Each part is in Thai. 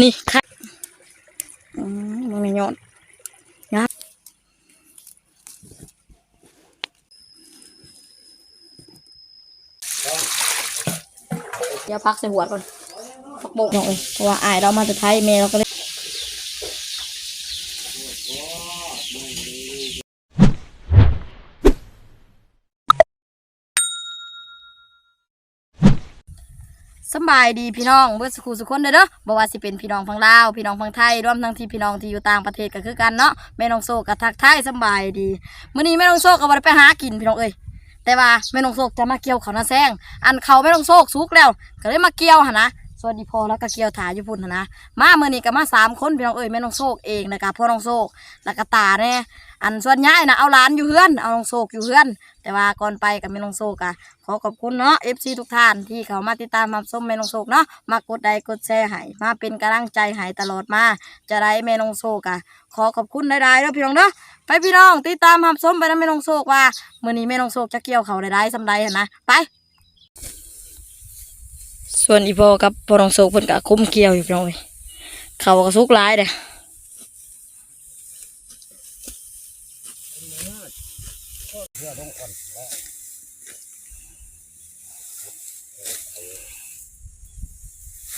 นี่ค่ะอืมมันไม่ยอดยับเดี๋ยวพักใส่หัวก่อนพักโบกน้องเอ้ยเพราะว่าอายเรามาจะไทยเมย์เราก็เลย สบายดีพี่น้องเบื่อสุขสุขคนเด้อเด้อบ่ว่าสิเป็นพี่น้องฝั่งลาวพี่น้องฝั่งไทยรวมทั้งที่พี่น้องที่อยู่ต่างประเทศก็คือกันเนาะแม่น้องโซกับทักทายสบายดีมื้อนี้แม่น้องโซก็บ่ได้ไปหากินพี่น้องเอ้ยแต่ว่าแม่นงโซกจะมาเกี่ยวเขาวนาแซงอันเขาแม่นงโซกสุกแล้ว ก็เลยมาเกี่ยวหนนะ สวัสดีพ่อแล้วก็เกี่ยวถาอยู่พุ่นนนะมาเมื่อนี้ก็มาสามคนพี่น้องเอ้ยแม่น้องโศกเองนะคะพ่อน้องโศกแล้วก็ตาเนี่ยอันส่วนใหญ่นะเอาหลานอยู่เฮือนเอาน้องโศกอยู่เฮือน แต่ว่าก่อนไปกับแม่น้องโศกอะขอขอบคุณเนาะ FC ทุกท่านที่เขามาติดตามมาชมแม่น้องโศกเนาะมากดไลค์กดแชร์ให้มาเป็นกำลังใจให้ตลอดมาจะได้แม่น้องโศกอะขอขอบคุณได้ๆเด้อพี่น้องเนาะไปพี่น้องติดตามหาส้มไปนะแม่น้องโศกว่าเมื้อนี้แม่น้องโศกจะเกี่ยวเขาได้ได้สำไรหั่นนะไป ส่วนอีพ่อกับพ่อน้องโศกเพิ่นก็คุ้มเกี่ยวอยู่พี่น้องเอ้ยเขาก็สุกหลายเด้อ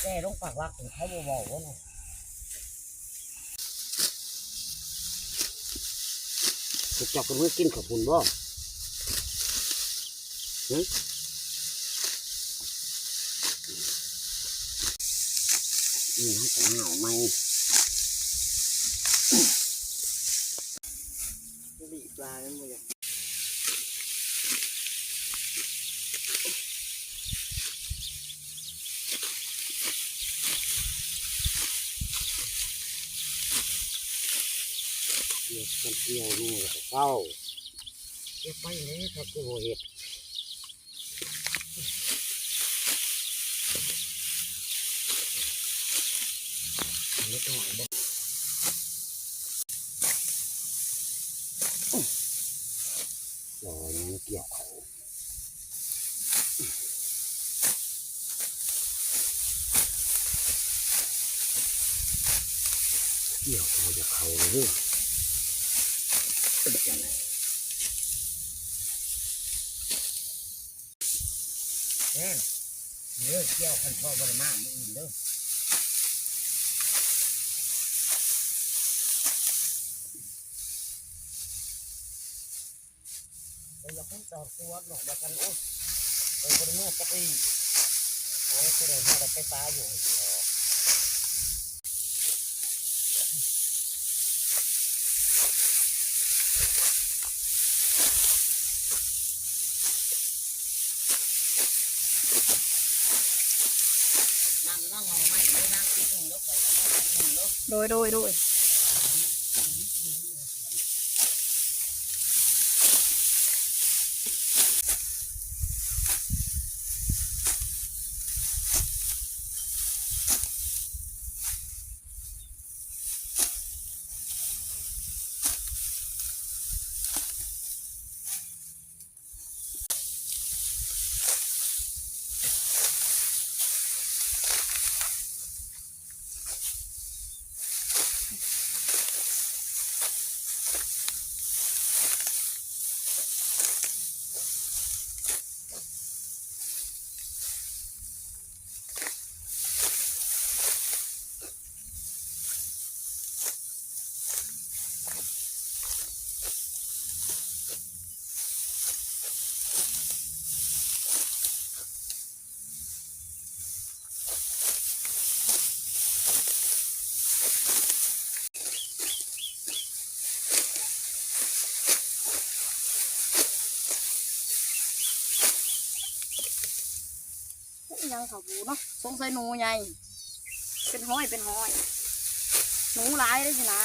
แก่ลงปากรักเขาบ่บอกว่าเนาะจะจับกันเมื่อกินขอบคุณบ่ หึนี่ให้แต่เหงาไหมดีปลาแล้วมึงเกี่ยวกันเกี่ยวนี่ก็เฝ้าเก็บไปเลยครับคือโบเห็ด เล็กน้อยบ่รอยเกี่ยวเขาเกี่ยวเขาจะเขาเลยเป็นยังไงแน่เนื้อเกี่ยวคันพ่อบริมาไม่อื่นเด้อ ให้จอดตัวหน่อยเดียวกันโอ้ยไปบริเมื่อปกติอันนี้คือเรื่องที่เราไปตายอยู่เหรอนั่งนั่งเอาไม้ไปนั่งกินหนึ่งแล้วไปเอาไม้หนึ่งแล้วโดยโดยโดย ยังเขาบูเนาะสงสัยหนูใหญ่เป็นห้อยเป็นห้อย หนูหลายได้สินะ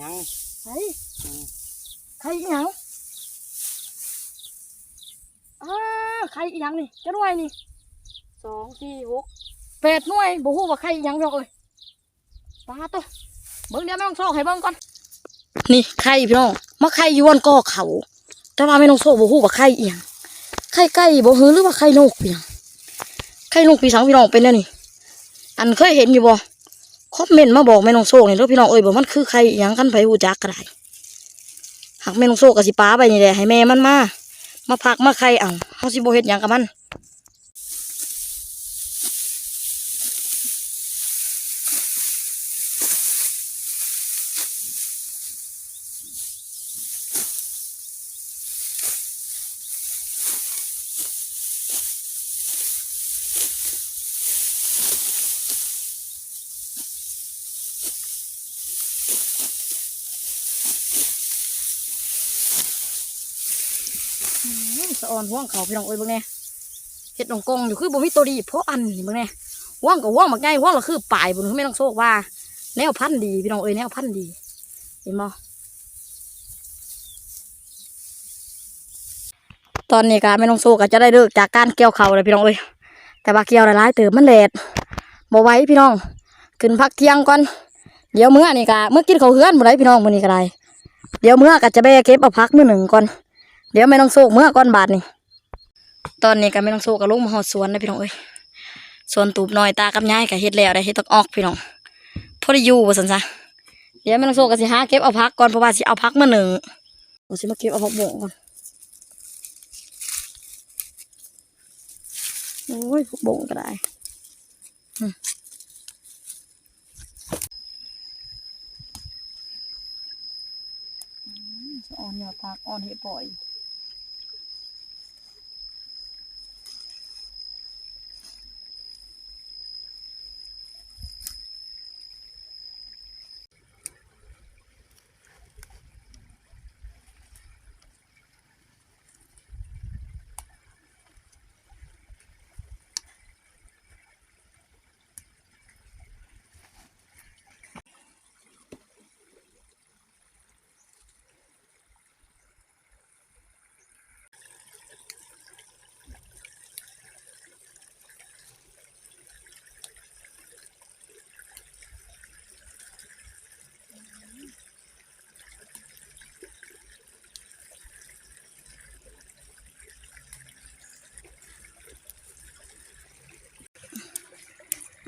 ยังใช่ใครอีหยังอ่าใครอีหยังนี่จะหน่วยนี่สองสี่หกแปดหน่วยบ่ฮู้ว่าใครอีหยังดอกเอ้ยปลาตัวเบิ่งเดี๋ยวไม่ต้องโชคให้เบิ่งก่อนนี่ไข่พี่น้องมาไข่อยวนก็เขา แต่ว่าไม่ต้องโชคบ่ฮู้ว่าไข่อีหยังไข่ไก่บ่ฮือหรือว่าไข่นกพี่หยังไข่นกพี่สังพี่น้องเป็นแน่นี่อันเคยเห็นอยู่บ่ คอมเมนต์มาบอกแม่น้องโซ่เนี่ยเด้อพี่น้องเอ้ยบอกมันคือไข่อีหยังกันไผหูจักก็ได้หากแม่น้องโซ่กับสิป้าไปนี่แหละให้แม่มันมา มาพักมาใครเอาเขาสิโบเฮ็ดอยังกับมัน อื้อ สะออนห่วงเขาพี่น้องเอ้ยเบิ่งแน่เฮ็ดหนองกงอยู่คือบ่มีตัวดีเพราะอันนี่เบิ่งแน่ห่วงก็ห่วงบักใหญ่ห่วงก็คือปลายบ่คือแม่น้องโซกว่า แนวพันธุ์ดีพี่น้องเอ้ยแนวพันธุ์ดีเห็นบ่ตอนนี้ก็แม่น้องโซก็จะได้เลิกจากการเกี่ยวเขาวแล้วพี่น้องเอ้ยแต่ว่าเกี่ยวหลายๆเติบมันแดดบ่ไหวพี่น้อง ขึ้นพักเที่ยงก่อนเดี๋ยวเมื้อนี่ก็มื้อกินเขาเฮือนบ่ได้พี่น้องมื้อนี้ก็ได้เดี๋ยวเมื้อก็จะแบกเก็บเอาพักมื้อหนึ่งก่อน เดี๋ยวไม่ต้องโศกเมื่อก่อนบาทนี่ตอนนี้ก็ไม่ต้องโศกกับลุงมาหอดสวนนะพี่น้องเอ้ยสวนตูบน้อยตากับยายก็เฮ็ดแล้วได้เฮ็ดต้องออกพี่น้องพอได้อยู่ว่าซั่นซะเดี๋ยวไม่ต้องโศกก็สิหาเก็บเอาพักก่อนเพราะว่าสิเอาพักมาหนึ่งเอาสิมาเก็บเอาพักบงก่อนโอ้ยพักบ่งก็ได้อ่อนเนี่ยพักอ่อนเฮ็ดปล่อย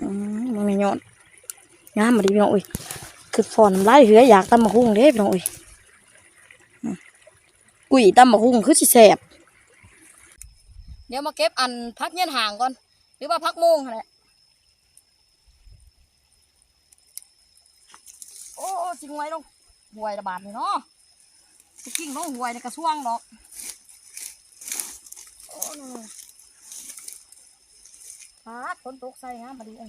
อื มมันไม่ยอดงามมาดีพี่น้องเอ้ยคือฟอนน้ำลายเหืออยากตำมะฮุ่งเด้พี่น้องเอ้ยกุยตำมะฮุ่งคือสิแสบเดี๋ยวมาเก็บอันพักเงี้ยห่างก่อน หรือว่าพักโมงนั่นแหละโอ้จริงไว้ลงหวยระบาดนี่เนาะสิกิ้งลงหวยในกระช่วงดอกโอ้นั่นน่ะพาดฝนตกใส่งามมาดีเอ้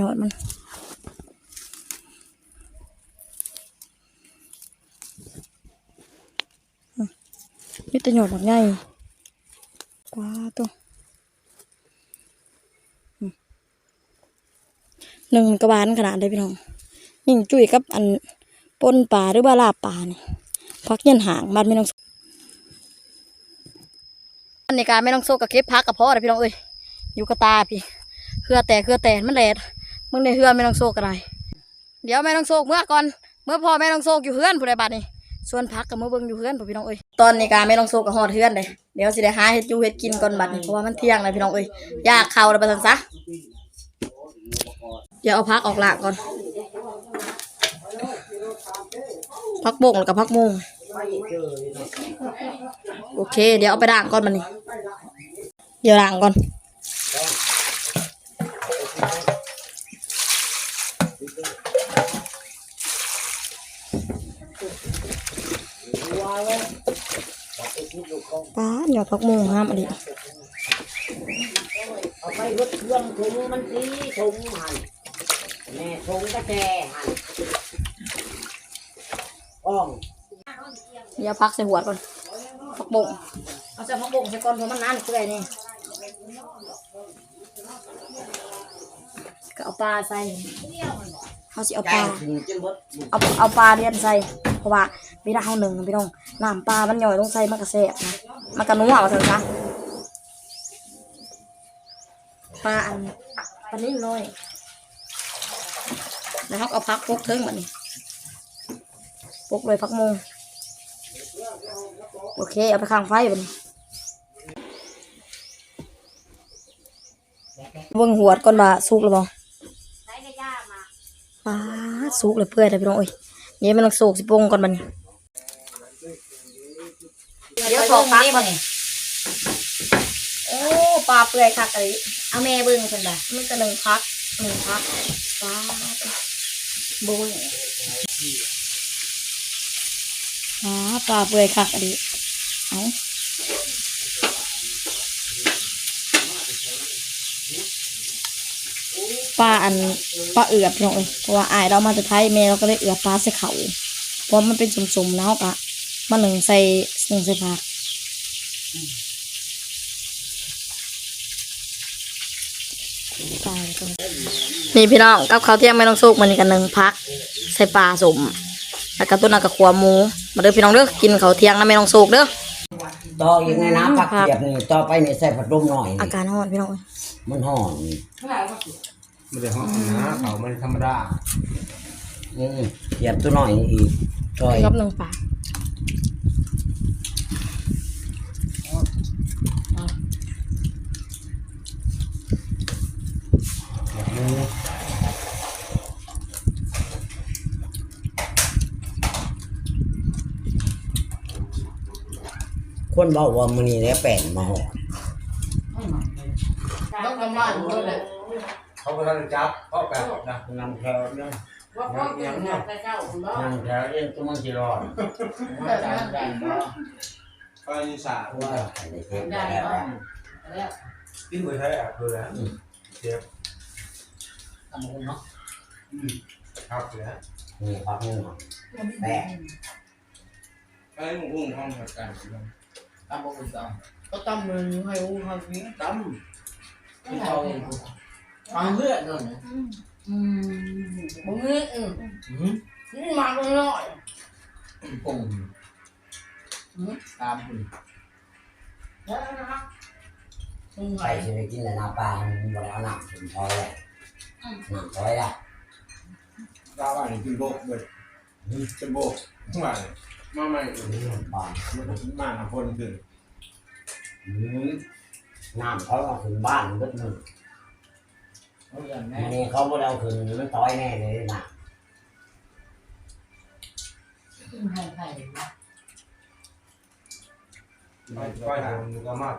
ยอดมันนี่แต่หยอดแบบไงปลาตัวหนึ่งกระบาลขนาดได้พี่น้องยิ่งจุ้ยกับอันปนปลาหรือว่าลาบปลานี่พักเย็นหางบ้านไม่ต้องอันนี้การไม่ต้องโซกับเก็บพักกับพ่อเลยพี่น้องเอ้ยอยู่กับตาพี่เครือแต่เครือแต่มันแหลด มึงในเฮือไม่ต้องโซกอะไร เดี๋ยวไม่ต้องโซกเมื่อก่อน เมื่อพอไม่ต้องโซกอยู่เฮือนผู้ใดบัดนี่ส่วนพักกับเมื่อเบิ่งอยู่เฮือนผู้พี่น้องเอ้ย ตอนนี้การไม่ต้องโซกกับหอดเฮือนเลยเดี๋ยวสิได้หาเฮ็ดอยู่เฮ็ดกินก่อนบัดนี่เพราะว่ามันเที่ยงเลยพี่น้องเอ้ย อยากเข้าแล้วไปสั่นซะ เดี๋ยวเอาพักออกลากก่อน พักโป่งกับพักโมงโอเค เดี๋ยวเอาไปด่างก่อนมันนี่ เดี๋ยวด่างก่อน ว้าว ป้าหยอดพักมุงห้ามอะไรเอาไปรถเครื่องถุงมันสีถุงหันแม่ถุงกระแจหันอ้อมเดี๋ยวพักใส่หัวก่อนพักบงเอาใส่พักบงใส่ก่อนเพราะมันนานเปื่อยนี่ก็เอาปลาใส่ เขาสิเอาใจปลา ถึงจนเบดเอาเอาปลาเรียนใส่เพราะว่าเวลาเฮาหนึ่งพี่น้องน้ำปลามันย่อยต้องใส่มันกระแสบนะมันกระนัวว่าซั่นซะปลาอันปลานิ่มน้อยแล้วเขาก็เอาพักพกเทิงแบบนี้พกเลยพักโมงโอเคเอาไปข้างไฟแบบนี้เบิ่งหัวดก่อนว่าสุกหรือเปล่า ปลาสุกเลยเปื่อยเลยพี่น้องเอ้ยเดี๋ยวมันต้องสุกสิปรุงก่อนบัดนเดี๋ยวสองพักบัดนี้โอ้ปลาเปื่อยคักอะไรเอาแม่เบิ่งเพิ่นบ่มันจะหนึ่งพักหนึ่งพักปลาโบยอ๋อปลาเปื่อยคักอะไรเอา ปลาอันปลาเอือบพี่น้องเอ้ยเพราะว่าอายเรามาจากไทยแม่เราก็เลยเอือบปลาใส่เขาเพราะมันเป็นสมๆแล้วกะมาหนึ่งใส่หนึ่งใส่ผักตายแล้วก็นี่พี่น้องกับข้าวเที่ยงไม่ต้องสุกมันนี่กันหนึ่งพัก ใส่ปลาสมแล้วก็ต้นนักกับขัวหมู มาเด้อพี่น้องเด้อกินข้าวเที่ยงนะไม่ต้องสุกเด้อต่ออีกในน้ำผักเกียบนี่ต่อไปนี่ใส่ผัดลมหน่อย อานี่การร้อนพี่น้องเอ้ยมันห่อน ไม่ได้ห้องนะเขามันธรรมดาอืมเกียบตัวหน่อยนี่อีกต่อยกับหนึ่งปลาคนบอกว่ามือนี้เนี่ยแป้งมาห่อต้องกำลังด้วยแหละ เขาก็ต้องจับเพราะแบบนะนำแถวเนี่ยว่าพ่อเก่งเนี่ยแต่เจ้าคุณบ้านำแถวเองตัวมันจีรอดแต่นั้นได้บ่ไฟนิสาว่าใครได้เก็บได้แล้วบ่แล้วที่มือใช้แอบดูแล้วเจ็บทำบุญเนาะครับเลยฮะนี่พักนึงเนาะแป้งไอ้หมูอุ้งห้องหัดกันทำบุญต่อก็ตั้มมือให้อู้ให้วิ่งตั้มที่เขาเอง ทางเลือดนั่นอืมบุญนี่อืมนี่มาก็น้อยปุ่งตามคุณแล้วนะครับมึงไงใครจะไปกินแต่น้ำปลามันบอกเอาหนักถึงพอยเลยหนักพอยละตาว่านี่กินโบกเลยจะโบกทั้งวันมาใหม่นี่มันปลามันถึงมาหาคนขึ้นอืมน้ำเขาเอาถึงบ้านมันก็มึงเอาอย่างแม่อันนี้เขาไม่ได้เอาถึงมันต้อยแน่เลยนะให้ให้ไปไปหามันก็มาก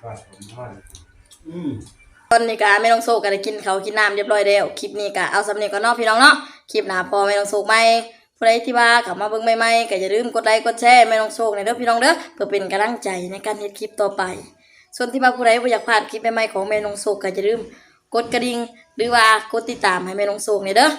ไปผมมากอืมตอนนี้ก็ไม่ต้องโศกกันได้กินเขาวกินน้ำเรียบร้อยแล้วคลิปนี้ก็เอาสำเนียงก่อนเนาะพี่น้องเนาะคลิปหน้าพอไม่ต้องโศกไหมผู้ใดที่ว่ากลับมาเบิ่งใหม่ๆก็อย่าลืมกดไลค์กดแชร์ไม่ต้องโศกในเด้อพี่น้องเด้อเพื่อเป็นกำลังใจในการเฮ็ดคลิปต่อไป ส่วนที่ว่าผู้ใดบ่อยากพลาดคลิปใหม่ๆของแม่น้องโศกก็อย่าลืม กดกระดิ่งหรือว่ากดติดตามให้แม่น้องโศกเนี่ยเด้อ